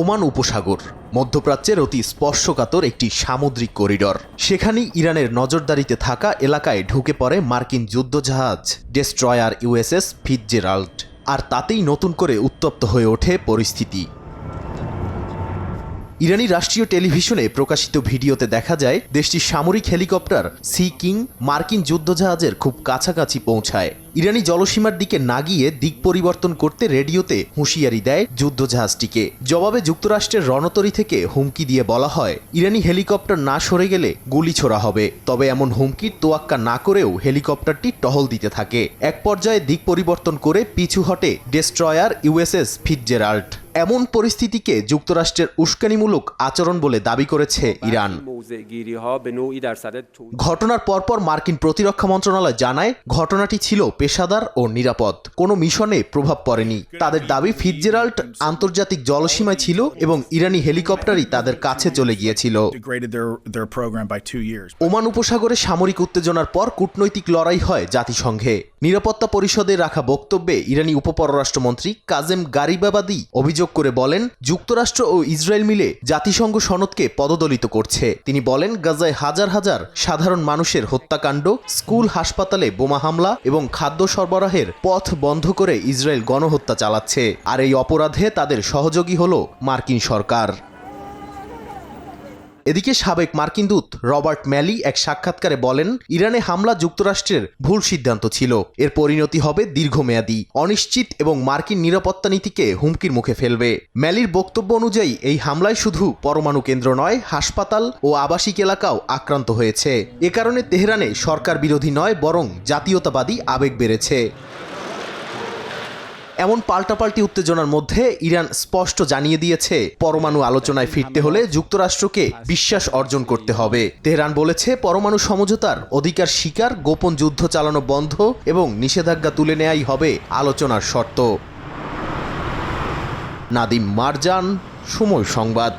Oman উপসাগর, মধ্যপ্রাচ্যের অতি স্পর্শকাতর একটি সামুদ্রিক করিডর। সেখানেই ইরানের নজরদারিতে থাকা এলাকায় ঢুকে পড়ে মার্কিন যুদ্ধজাহাজ ডেস্ট্রয়ার ইউএসএস ফিটজেরাল্ড। আর তাতেই নতুন করে উত্তপ্ত হয়ে ওঠে পরিস্থিতি। ইরানি রাষ্ট্রীয় টেলিভিশনে প্রকাশিত ভিডিওতে দেখা যায়, দেশটির সামরিক হেলিকপ্টার সি কিং মার্কিন যুদ্ধজাহাজের খুব কাছাকাছি পৌঁছায়। ইরানি জলসীমার দিকে না গিয়ে দিক পরিবর্তন করতে রেডিওতে হুঁশিয়ারি দেয় যুদ্ধজাহাজটিকে। জবাবে যুক্তরাষ্ট্রের রণতরী থেকে হুমকি দিয়ে বলা হয়, ইরানি হেলিকপ্টার না সরে গেলে গুলি ছোড়া হবে। তবে এমন হুমকির তোয়াক্কা না করেও হেলিকপ্টারটি টহল দিতে থাকে। এক পর্যায়ে দিক পরিবর্তন করে পিছু হটে ডেস্ট্রয়ার ইউএসএস ফিটজেরাল্ড। এমন পরিস্থিতিকে যুক্তরাষ্ট্রের উস্কানিমূলক আচরণ বলে দাবি করেছে ইরান। موضعگیری ها به نوعی در صدد تولید ঘটনার পরপর মার্কিন প্রতিরক্ষা মন্ত্রণালয় জানায় ঘটনাটি ছিল পেশাদার ও নিরাপদ কোনো মিশনে প্রভাব পড়েনি তাদের দাবি ফিটজেরাল্ট আন্তর্জাতিক জলসীমায় ছিল এবং ইরানি হেলিকপ্টারই তাদের কাছে চলে গিয়েছিল degraded their, their program by two years. Oman উপসাগরে সামরিক উত্তেজনার পর কূটনৈতিক লড়াই হয় জাতিসংঘে নিরাপত্তা পরিষদে রাখা বক্তব্যে ইরানি উপপররাষ্ট্রমন্ত্রী কাজেম গারিবাবাদি অভিযোগ করে বলেন যুক্তরাষ্ট্র ও ইসরায়েল মিলে জাতিসংঘ সনদকে পদদলিত করছে তিনি বলেন, গাজায় হাজার হাজার সাধারণ মানুষের হত্যাকাণ্ড, স্কুল, হাসপাতালে বোমা হামলা এবং খাদ্য সরবরাহের পথ বন্ধ করে ইসরায়েল গণহত্যা চালাচ্ছে। আর এই অপরাধে তাদের সহযোগী হল মার্কিন সরকার। এদিকে সাবেক মার্কিন দূত রবার্ট ম্যালি এক সাক্ষাৎকারে বলেন, ইরানে হামলা যুক্তরাষ্ট্রের ভুল সিদ্ধান্ত ছিল। এর পরিণতি হবে দীর্ঘমেয়াদী, অনিশ্চিত এবং মার্কিন নিরাপত্তা নীতিকে হুমকির মুখে ফেলবে। ম্যালির বক্তব্য অনুযায়ী, এই হামলায় শুধু পরমাণু কেন্দ্র নয়, হাসপাতাল ও আবাসিক এলাকাও আক্রান্ত হয়েছে। এ কারণে তেহরানে সরকার বিরোধী নয়, বরং জাতীয়তাবাদী আবেগ বেড়েছে। এমন পাল্টাপাল্টি উত্তেজনার মধ্যে ইরান স্পষ্ট জানিয়ে দিয়েছে, পরমাণু আলোচনায় ফিরতে হলে যুক্তরাষ্ট্রকে বিশ্বাস অর্জন করতে হবে। তেহরান বলেছে, পরমাণু সমঝোতার অধিকার শিকার গোপন যুদ্ধ চালানো বন্ধ এবং নিষেধাজ্ঞা তুলে নেয়াই হবে আলোচনার শর্ত। নাদিম মারজান, সময় সংবাদ।